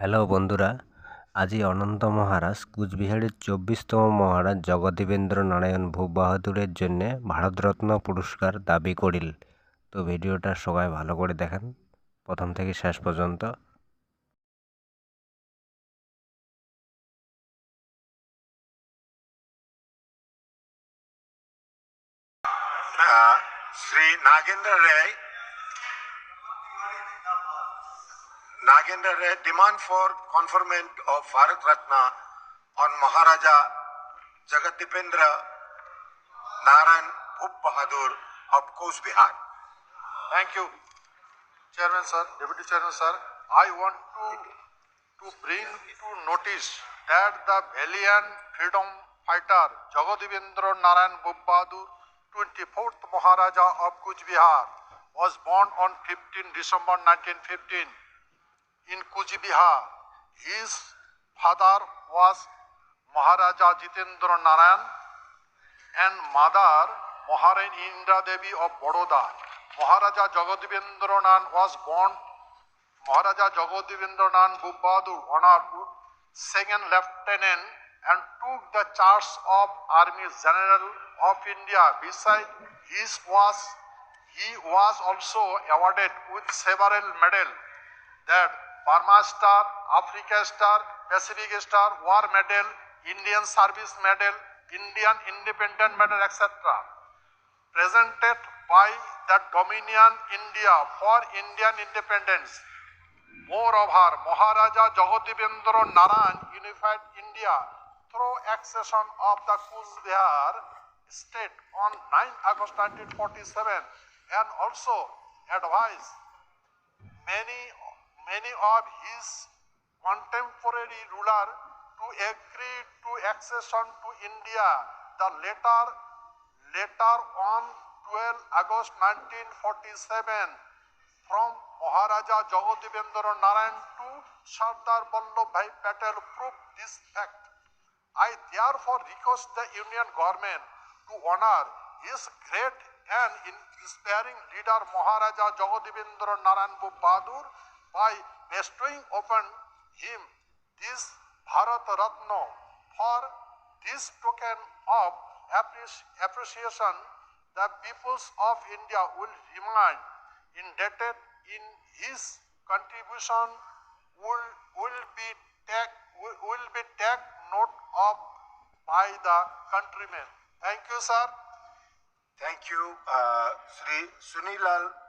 Hello বন্ধুরা আজি অনন্ত মহারাজ কুচবিহারের চব্বিশতম মহারাজ জগদীবেন্দ্র নারায়ণ ভূপ বাহাদুরের জন্যে ভারতরত্ন পুরস্কার দাবি করিল তো ভিডিওটা সবাই ভালো করে দেখেন প্রথম থেকে শেষ পর্যন্ত Shri Nagendra Ray Nagendra Ray, demand for conferment of Bharat Ratna on Maharaja Jagatipendra Naran Bhup Bahadur of Coast Bihar. Thank you, Chairman Sir, Deputy Chairman Sir. I want to, to bring to notice that the valiant freedom fighter Jagadipendra Naran Bhup Bahadur, 24th Maharaja of Coast Bihar, was born on 15 December 1915 in Kujibihar. His father was Maharaja Jitendra Narayan and mother Maharani Indra Devi of boroda Maharaja Jagadivendra Nan was born Maharaja Jagadivendra Nan Bubbadur Honorable, second lieutenant and took the charge of Army General of India. Besides, his was he was also awarded with several medals that Burma star Africa star Pacific star war medal Indian service medal Indian independent medal etcetera presented by the Dominion India for Indian independence. Moreover, Maharaja Jagatibendra Naran unified India through accession of the Kuchbihar state on 9 August 1947 and also advised many many of his contemporary ruler to agree to accession to India. The latter, later on 12 August 1947, from Maharaja Jagadivendra Narayan to Sardar Vallabhbhai Patel proved this fact. I therefore request the Union government to honor his great and inspiring leader Maharaja Jagadivendra Narayan Bahadur by bestowing upon him this Bharat Ratna for this token of appreciation the peoples of India will remain indebted in his contribution will, will be take will, will be take note of by the countrymen. Thank you, sir. Thank you, uh, Sri Sunilal